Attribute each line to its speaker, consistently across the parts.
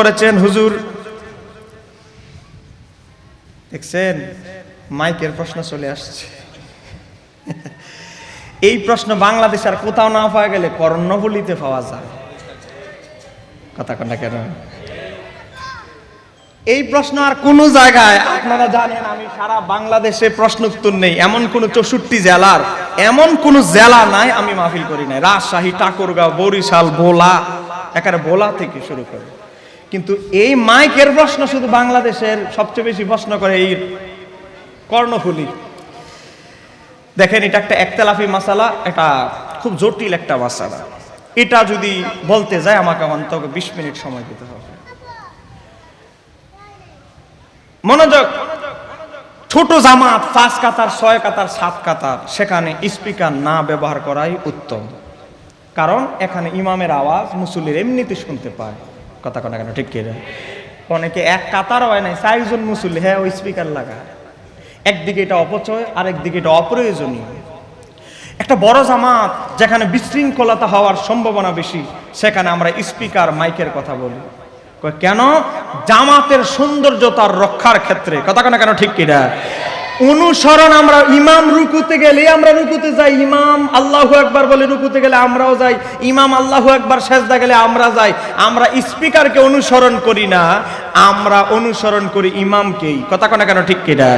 Speaker 1: করেছেন হুজুর? দেখছেন? মাইকের প্রশ্ন চলে আসছে। এই প্রশ্ন বাংলাদেশ আর কোথাও না পাওয়া গেলে কর্ণফুলিতে পাওয়া যায়। কথা কন্যা কেন? এই প্রশ্ন আর কোন জায়গায় আপনারা জানেন, আমি সারা বাংলাদেশে প্রশ্ন উত্তর নেই। এমন কোন চৌষট্টি জেলার, এমন কোন জেলা নাই আমি মাহফিল করি নাই। রাজশাহী, ঠাকুরগাঁও, বরিশাল, ভোলা এখানে ভোলা থেকে শুরু করে। কিন্তু এই মাইকের প্রশ্ন শুধু বাংলাদেশের সবচেয়ে বেশি প্রশ্ন করে এই কর্ণফুলি। দেখেন, এটা একটা একতলাফি মাসালা, এটা খুব জটিল একটা মাসালা। এটা যদি বলতে যায়, আমাকে অন্তত বিশ মিনিট সময় দিতে হবে। মনোযোগ! ছোট জামাত, পাঁচ কাতার, ছয় কাতার, সাত কাতার, সেখানে স্পিকার না ব্যবহার করাই উত্তম। কারণ এখানে ইমামের আওয়াজ মুসল্লির এমনিতে শুনতে পায়। কথা কথা কেন? ঠিক কিনা অনেকে এক কাতার হয় নাই, চারজন মুসুল হ্যাঁ ওই স্পিকার লাগা। একদিকে এটা অপচয় আর একদিকে এটা অপ্রয়োজনীয়। একটা বড় জামাত যেখানে বিশৃঙ্খলতা হওয়ার সম্ভাবনা বেশি, সেখানে আমরা স্পিকার মাইকের কথা বলি। কেন? জামাতের সৌন্দর্যতার রক্ষার ক্ষেত্রে। কথা কেন কেন ঠিক কিনা অনুসরণ, আমরা ইমাম রুকুতে গেলে আমরা রুকুতে যাই, ইমাম আল্লাহ একবার বলে রুকুতে গেলে আমরাও যাই, ইমাম আল্লাহ একবার সেজদা গেলে আমরা যাই, আমরা স্পিকারকে অনুসরণ করি না, আমরা অনুসরণ করি ইমামকেই। কথা কোনো কেন ঠিক কিনা?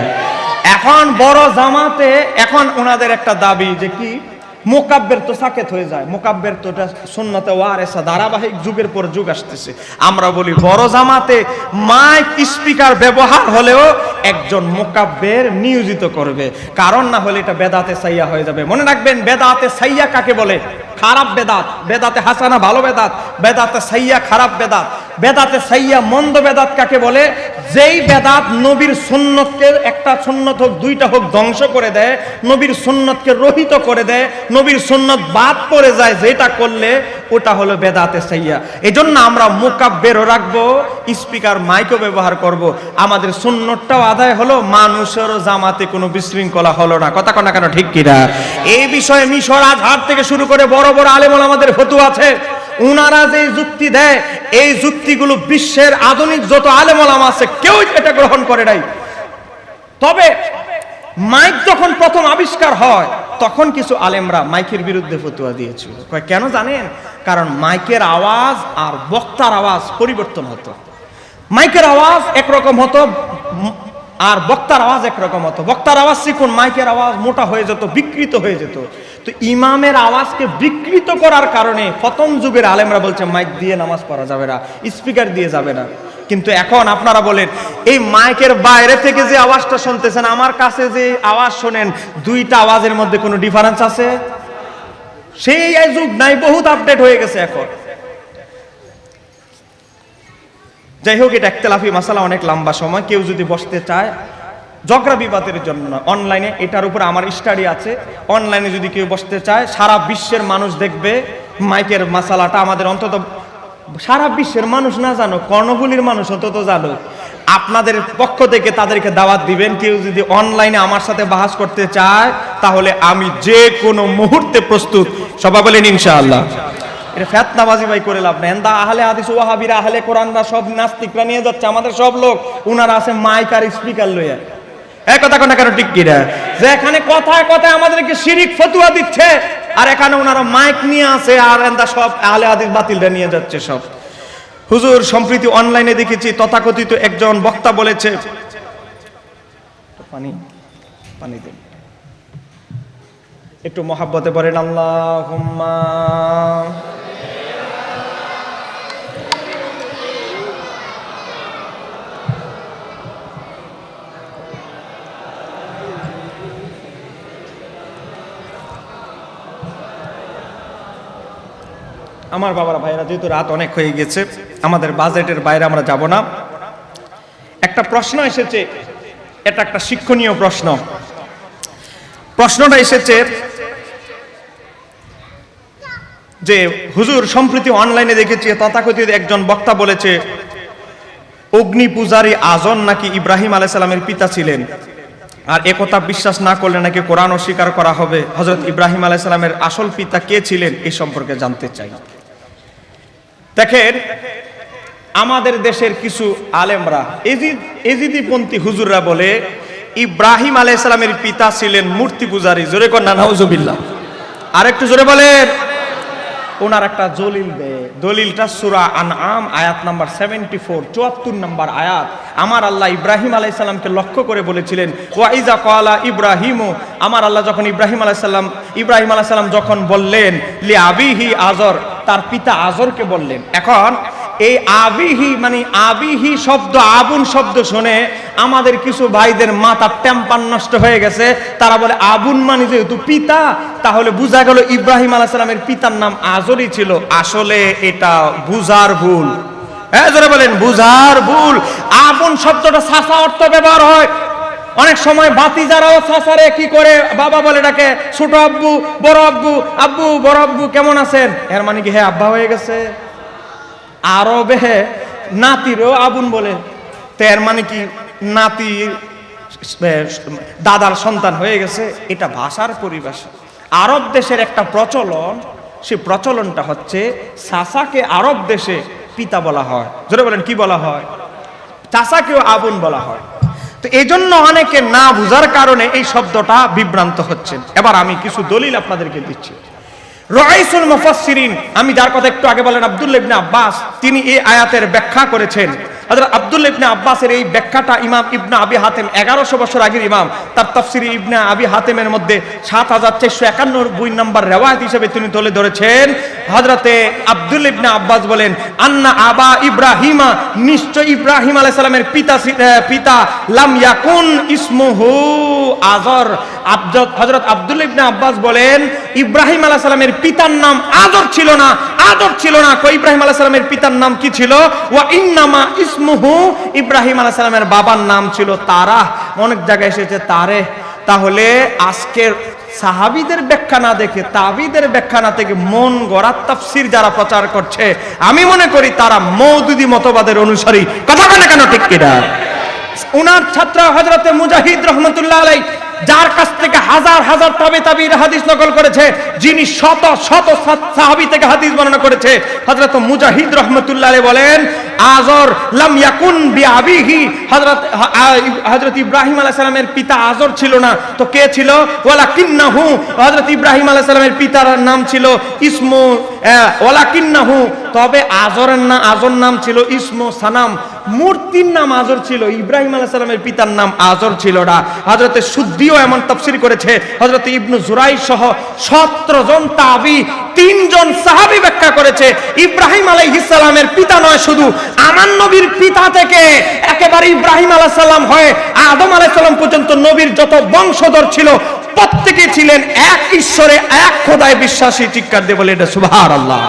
Speaker 1: এখন বড় জামাতে, এখন ওনাদের একটা দাবি যে কি? মোকাব্বের তো সাকেত হয়ে যায়। মোকাব্বের তো এটা সুন্নতে ওয়ারেসা, ধারাবাহিক যুগের পর যুগ আসতেছে। আমরা বলি বড় জামাতে মাইক স্পিকার ব্যবহার হলেও একজন মোকাব্বের নিয়োজিত করবে। কারণ না হলে এটা বেদাতে সাইয়া হয়ে যাবে। মনে রাখবেন, বেদাতে সাইয়া কাকে বলে? খারাপ বেদাত। বেদাতে হাসানা ভালো বেদাত। বেদাতে সাইয়া খারাপ বেদাত। বেদাতে সাইয়া মন্দ বেদাত কাকে বলে? যেই বেদাত নবীর সুন্নতকে, একটা সুন্নত হোক, দুইটা হোক, ধ্বংস করে দেয়, নবীর সুন্নতকে রহিত করে দেয়, নবীর সুন্নত বাদ পড়ে যায়, যেটা করলে ওটা হলো বেদাতে সাইয়া। এই জন্য আমরা মোকাব্বেরও রাখব, স্পিকার মাইকও ব্যবহার করব। আমাদের সুন্নতটাও আদায় হলো মানুষেরও জামাতে কোনো বিশৃঙ্খলা হলো না। কথা কনা কেন, ঠিক কিনা? এই বিষয়ে মিশর আজহার থেকে শুরু করে বড় বড় আলেমল আমাদের ফতু আছে। উনারা যে যুক্তি দেয়, এই যুক্তিগুলো বিশ্বের আধুনিক যত আলেমলাম আছে, কেউ এটা গ্রহণ করে নাই। তবে মাইক যখন প্রথম আবিষ্কার হয়, তখন কিছু আলেমরা মাইকের বিরুদ্ধে ফতুয়া দিয়েছিল। কেন জানেন? কারণ মাইকের আওয়াজ আর বক্তার আওয়াজ পরিবর্তন হতো। মাইকের আওয়াজ একরকম হতো আর বক্তার আওয়াজ একরকম হতো। বক্তার আওয়াজ শিখুন, মাইকের আওয়াজ মোটা হয়ে যেত, বিকৃত হয়ে যেত। তো ইমামের আওয়াজকে বিকৃত করার কারণে প্রথম যুগের আলেমরা বলছে, মাইক দিয়ে নামাজ পড়া যাবে না, স্পিকার দিয়ে যাবে না। কিন্তু এখন আপনারা বলেন, এই মাইকের বাইরে থেকে যে আওয়াজটা শুনতেছেন, আমার কাছে যে আওয়াজ শোনেন, দুইটা আওয়াজের মধ্যে কোনো ডিফারেন্স আছে? সেই যুগ নাই, বহুত আপডেট হয়ে গেছে এখন। যাই হোক, এটা একতলাফি মাসালা, অনেক লম্বা সময়। কেউ যদি বসতে চায়, ঝগড়া বিবাদের জন্য নয় অনলাইনে এটার উপর আমার স্টাডি আছে। অনলাইনে যদি কেউ বসতে চায়, সারা বিশ্বের মানুষ দেখবে মাইকের মাসালাটা। আমাদের অন্তত সারা বিশ্বের মানুষ না জানো কর্ণফুলির মানুষ অন্তত জানো আপনাদের পক্ষ থেকে তাদেরকে দাওয়াত দিবেন, কেউ যদি অনলাইনে আমার সাথে বাহাস করতে চায়, তাহলে আমি যে কোনো মুহূর্তে প্রস্তুত। সবাই বলেন ইনশাআল্লাহ। এটা ফেতনাবাজি ভাই, করে লাভ নেই। এন্দা আহলে হাদিস, ওয়াহাবিরা আহলে কোরআনরা সব নাস্তিকরা নিয়ে যাচ্ছে। আমাদের সব লোক, উনারা আছে মাইক আর স্পিকার লইয়া। এক কথা কোনা কেন, ঠিক কিনা? যে এখানে কথায় কথায় আমাদেরকে শিরিক, ফতুয়া দিচ্ছে, আর এখানে ওনারা মাইক নিয়ে আছে, আর এন্দা সব আহলে হাদিস বাতিলরা নিয়ে যাচ্ছে সব। হুজুর, সম্প্রীতি অনলাইনে দেখেছি, তথাকথিত একজন বক্তা বলেছে, পানি পানি দিন। একটু মহাব্বতে পড়েন আল্লাহ আমার বাবার ভাইরা যেহেতু রাত অনেক হয়ে গেছে, আমাদের বাজেটের বাইরে আমরা যাব না। একটা প্রশ্ন এসেছে, এটা একটা শিক্ষণীয় প্রশ্ন। প্রশ্নটা এসেছে যে, হুজুর, সম্প্রতি অনলাইনে দেখেছি, তথাকথিত একজন বক্তা বলেছে, অগ্নি পূজারী আজন নাকি ইব্রাহিম আলাইসাল্লামের পিতা ছিলেন? আর একথা বিশ্বাস না করলে নাকি কোরআন অস্বীকার করা হবে? হজরত ইব্রাহিম আলাইসাল্লামের আসল পিতা কে ছিলেন? এই সম্পর্কে জানতে চাই। দেখেন, আমাদের দেশের কিছু আলেমরা, এজিদ, এজিদিপন্থী হুজুররা বলে, ইব্রাহিম আলাইসালামের পিতা ছিলেন মূর্তি পূজারী। জোরে কন্যা নাউজুবিল্লাহ। আর একটু জোরে বলেন। ওনার একটা দলিল দেয় দলিলটা সুরা আন আম আয়াত নাম্বার সেভেন্টি ফোর চুয়াত্তর নাম্বার আয়াত। আমার আল্লাহ ইব্রাহিম আলাইসাল্লামকে লক্ষ্য করে বলেছিলেন ওয়াইজা কলা ইব্রাহিমু। আমার আল্লাহ যখন ইব্রাহিম আলাইসাল্লাম ইব্রাহিম আলাইসাল্লাম যখন বললেন, লি আবিহি আজর তার পিতা আজরকে বললেন, এখন এই আবিহি মানে আবিহি শব্দ, আবুন শব্দ শুনে আমাদের কিছু ভাইদের মাথার টেম্পার নষ্ট হয়ে গেছে। তারা বলে, আবুন মানে যেহেতু পিতা, তাহলে বোঝা গেল ইব্রাহিম আলাইসালামের পিতার নাম আজরই ছিল। আসলে এটা বুঝার ভুল। হ্যাঁ বলেন, বুঝার ভুল। আবুন শব্দটা সাসা অর্থ ব্যবহার হয়। অনেক সময় বাতি যারাও সাসারে কি করে? বাবা বলে ডাকে, ছোট আব্বু, বড় আব্বু আব্বু, বড় আব্বু, কেমন আছেন? এর মানে কি হ্যাঁ আব্বা হয়ে গেছে? আরবে নাতিরও আবুন বলে। তো এর মানে কি, নাতি দাদার সন্তান হয়ে গেছে? এটা ভাষার পরিভাষা। আরব দেশের একটা প্রচলন, সে প্রচলনটা হচ্ছে সাসাকে আরব দেশে পিতা বলা হয়। জোরে বলেন, কি বলা হয়? চাষাকেও আবুন বলা হয়। তো এই জন্য অনেকে না বুঝার কারণে এই শব্দটা বিভ্রান্ত হচ্ছেন। এবার আমি কিছু দলিল আপনাদেরকে দিচ্ছি। রয়সুল মুফাসসিরিন, আমি যার কথা একটু আগে বলেন আব্দুল্লাহ ইবনে আব্বাস, তিনি এই আয়াতের ব্যাখ্যা করেছেন। হযরত আব্দুল্লাহ ইবনে আব্বাসের এই ব্যাখ্যাটা ইমাম ইবনা আবি হাতেম, এগারোশো বছর আগের ইমাম, তার তফসির ইবনে আবি হাতেমের মধ্যে সাত হাজার চারশো একান্ন বই নম্বর রেওয়ায়ত হিসেবে তিনি তুলে ধরেছেন। হজরতে আব্দুল ইবনে আব্বাস বলেন, আন্না আবা ইব্রাহিমা, নিশ্চয় ইব্রাহিম আলাইসালামের পিতা পিতা লাম ইয়াকুন ইসমুহু। আজর হযরত আব্দুল ইবনে আব্বাস বলেন, ইব্রাহিম আলাইহিস সালামের পিতার নাম আদর ছিল না। আদর ছিল না। কই ইব্রাহিম আলাইহিস সালামের পিতার নাম কি ছিল? ওয়া ইন্নামা ইসমুহু ইব্রাহিম আলাইহিস সালামের বাবার নাম ছিল তারা অনেক জায়গায় এসেছে তারে। তাহলে আজকের সাহাবিদের ব্যাখ্যা না দেখে, তাবিদের ব্যাখ্যা না থেকে মন গড়ার তাফসির যারা প্রচার করছে, আমি মনে করি তারা মৌদুদি মতবাদের অনুসারী। কথা বলে কেন ঠিক কিনা? উনার ছাত্র হজরতে মুজাহিদ রহমতুল্লাহ আলাই যার কাছ থেকে হাজার হাজার তাবে তাবির হাদিস নকল করেছে, যিনি শত শত সাহাবী থেকে হাদিস বর্ণনা করেছে। হযরত মুজাহিদ রাহমাতুল্লাহ বলেন, আজর লাম ইয়াকুন বিআবিহি। হযরত হযরত ইব্রাহিম আলাইহিস সালামের পিতা আজর ছিল না। তো কে ছিল? ওয়ালাকিন্নাহু, হযরত ইব্রাহিম আলাইহিস সালামের পিতার নাম ছিল ইসমু আহ, ওয়ালাকিন্নাহু তবে আজরের না আজর নাম ছিল ইসমু সানাম মূর্তির নাম আজর ছিল ইব্রাহিম আলাইহিস সালামের পিতার নাম আজর ছিল না। হযরতে সুদ্দিও এমন তাফসীর করেছে হযরত ইবনু জুরাই সহ 17 জন তাবি তিনজন সাহাবী ব্যাখ্যা করেছে ইব্রাহিম আলাইহিস সালামের পিতা নয় শুধু আমার নবীর পিতা থেকে একেবারে ইব্রাহিম আলাইহিস সালাম হয়ে আদম আলাইহিস সালাম পর্যন্ত নবীর যত বংশধর ছিল প্রত্যেকে ছিলেন এক ঈশ্বরে এক খোদায় বিশ্বাসী চিৎকার দিয়ে বলে এটা সুবহানাল্লাহ।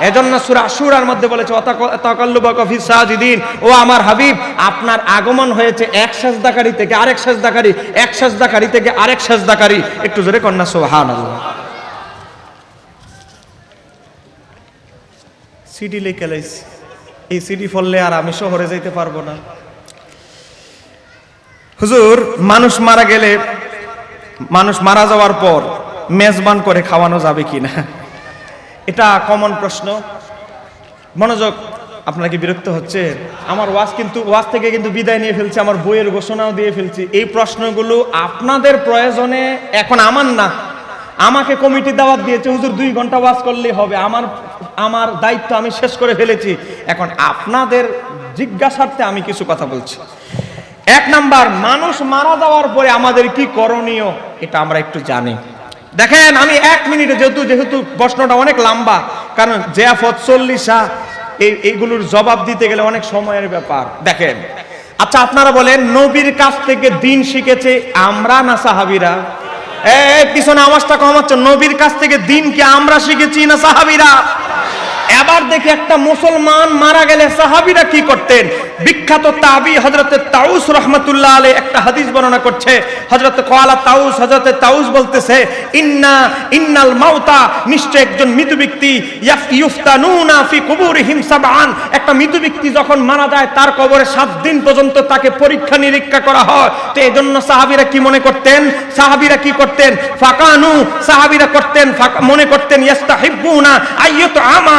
Speaker 1: এজন্য সূরা আশুরার মধ্যে বলেছে সাজিদিন। ও আমার হাবিব আপনার আগমন হয়েছে এক সাজদাকারী থেকে আরেক সাজদাকারী এক সাজদাকারী থেকে আরেক সাজদাকারী। একটু জোরে কন্যা সুবহানাল্লাহ। সিডি লিখে লাইছি এই সিডি ফললে আর আমি শহরে যেতে পারব না। হুজুর মানুষ মারা গেলে মানুষ মারা যাওয়ার পর মেজবান করে খাওয়ানো যাবে কিনা এটা কমন প্রশ্ন। মনোযোগ আপনারা কি বিরক্ত হচ্ছে? আমার ওয়াজ কিন্তু, ওয়াজ থেকে কিন্তু বিদায় নিয়ে ফেলছি, আমার বইয়ের ঘোষণাও দিয়ে ফেলছি। এই প্রশ্নগুলো আপনাদের প্রয়োজনে এখন আমার না। আমাকে কমিটি দাওয়াত দিয়েছে, হুজুর দুই ঘণ্টা ওয়াজ করলেই হবে। আমার আমার দায়িত্ব আমি শেষ করে ফেলেছি। এখন আপনাদের জিজ্ঞাসার্থে আমি কিছু কথা বলছি। এক নাম্বার, মানুষ মারা যাওয়ার পরে আমাদের কি করণীয়, এটা আমরা একটু জানি। দেখেন, আমি এক মিনিটে যেহেতু যেহেতু প্রশ্নটা অনেক লম্বা, কারণ জিয়াফত চল্লিশা, এই এইগুলোর জবাব দিতে গেলে অনেক সময়ের ব্যাপার। দেখেন আচ্ছা আপনারা বলেন, নবীর কাছ থেকে দিন শিখেছে আমরা না সাহাবিরা? পিছনে আওয়াজটা কম হচ্ছে। নবীর কাছ থেকে দিন কি আমরা শিখেছি না সাহাবিরা? এবার দেখি একটা মুসলমান মারা গেলে সাহাবিরা কি করতেন? বিখ্যাত তাবি হজরতে তাউস রহমতুল্লাহ আলী একটা হাদিস বর্ণনা করছে। হজরত কোয়ালা তাউস হজরতে তাউস বলতেছে, ইন্না, ইন্নাল মাউতা নিশ্চয় একজন মৃত ব্যক্তি ইউফতানুনা ফি কুবুরিহিম একটা মৃত ব্যক্তি যখন মারা যায়, তার কবরে সাত দিন পর্যন্ত তাকে পরীক্ষা নিরীক্ষা করা হয়। তো এই জন্য সাহাবিরা কি মনে করতেন? সাহাবিরা কি করতেন? ফাকানু, সাহাবিরা করতেন মনে করতেন, ইয়াস্তাহিব্বুনা আইয়াতু আমা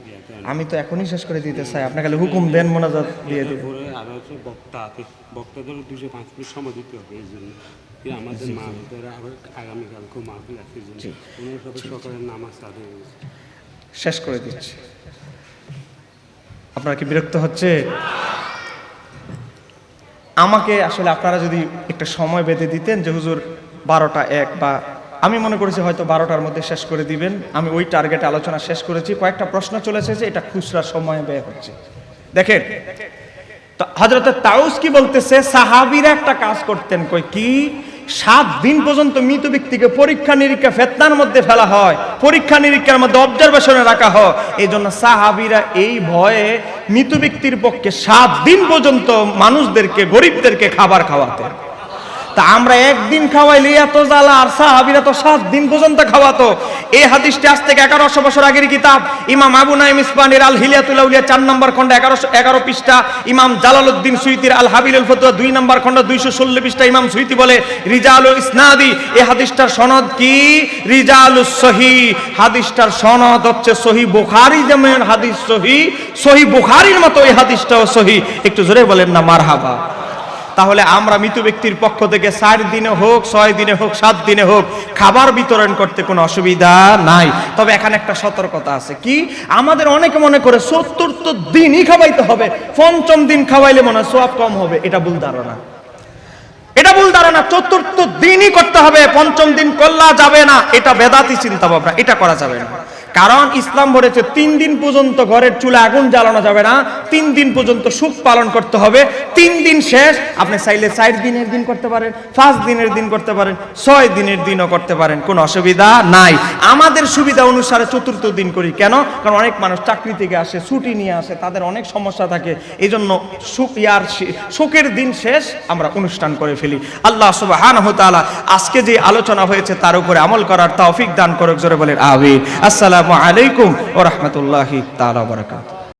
Speaker 1: আমি তো এখনই শেষ করে দিতে চাই। আপনাকে হুকুম দেন মোনাজাত দিয়ে
Speaker 2: পরে আরও হচ্ছে বক্তা আছে। বক্তাদের দুশো পাঁচ মিনিট সময় দিতে হবে এই জন্য। আমাদের মাহফিলের আবার আগামীকালকেও মাহফিল আছে এই জন্য। সকালের নামাজ আদায়
Speaker 1: শেষ করে দিচ্ছি। আপনারা কি বিরক্ত হচ্ছে? আমাকে আসলে আপনারা যদি একটা সময় বেঁধে দিতেন যে হুজুর বারোটা এক বা আমি মনে করেছি হয়তো বারোটার মধ্যে শেষ করে দিবেন। আমি ওই টার্গেটে আলোচনা শেষ করেছি। কয়েকটা প্রশ্ন চলেছে যে এটা খুচরা সময় ব্যয় হচ্ছে। দেখেন, তো হজরতের তাউস কি বলতেছে? সাহাবিরা একটা কাজ করতেন, কই কি? সাত দিন পর্যন্ত মৃত ব্যক্তিকে পরীক্ষা নিরীক্ষা ফেতনার মধ্যে ফেলা হয়। পরীক্ষা নিরীক্ষার মধ্যে অবজারভেশনে রাখা হয়। এই জন্য সাহাবিরা এই ভয়ে মৃত ব্যক্তির পক্ষে সাত দিন পর্যন্ত মানুষদেরকে, গরিবদেরকে খাবার খাওয়াতেন। তা আমরা একদিন খাওয়াইলে এত জ্বালা, আর সাহাবিরা তো সাত দিন পর্যন্ত খাওয়াতো। এই হাদিসটি আজ থেকে এগারোশো বছর আগের কিতাব। ইমাম আবু নাইম ইসমানির আল হিলিয়াতুল আউলিয়া চার নম্বর খন্ড এগারোশো এগারো পৃষ্ঠা, ইমাম জালালউদ্দিন সুইতির আল হাবিলুল ফতুয়া দুই নম্বর খন্ড দুইশো ষোলো পৃষ্ঠা ইমাম সুইতি বলে রিজাল ইসনাদি এই হাদিসটার সনদ কি? রিজাল সহি হাদিসটার সনদ হচ্ছে সহি বুখারি, যেমন হাদিস সহি সহি বুখারির মতো এই হাদিসটাও সহি। একটু জোরে বলেন না, মারহাবা। তাহলে আমরা মৃত ব্যক্তির পক্ষ থেকে চার দিনে হোক, ছয় দিনে হোক, সাত দিনে হোক খাবার বিতরণ করতে কোনো অসুবিধা নাই। তবে এখানে একটা সতর্কতা আছে। কি? আমাদের অনেকে মনে করে চতুর্থ দিনই খাওয়াইতে হবে, পঞ্চম দিন খাওয়াইলে মনে হয় সোয়াব কম হবে। এটা ভুল ধারণা। এটা ভুল ধারণা। চতুর্থ দিনই করতে হবে, পঞ্চম দিন করলা যাবে না। এটা বেদাতি চিন্তা ভাবনা এটা করা যাবে না। কারণ ইসলাম বলেছে, তিন দিন পর্যন্ত ঘরের চুলে আগুন জ্বালানো যাবে না, তিন দিন পর্যন্ত সুখ পালন করতে হবে, তিন দিন শেষ, আপনি চাইলে চার দিনের দিন করতে পারেন, পাঁচ দিনের দিন করতে পারেন, ছয় দিনের দিনও করতে পারেন, কোনো অসুবিধা নাই। আমাদের সুবিধা অনুসারে চতুর্থ দিন করি, কেন? কারণ অনেক মানুষ চাকরি থেকে আসে, ছুটি নিয়ে আসে, তাদের অনেক সমস্যা থাকে এই জন্য সুখ ইয়ার শোকের দিন শেষ আমরা অনুষ্ঠান করে ফেলি। আল্লাহ সুবহানাহু ওয়া তাআলা আজকে যে আলোচনা হয়েছে তার উপরে আমল করার তৌফিক দান করুক, জোরে বলেন, আমিন। আসসালামু আলাইকুম ও রাহমাতুল্লাহি তালা ওয়া বারাকাতুহু।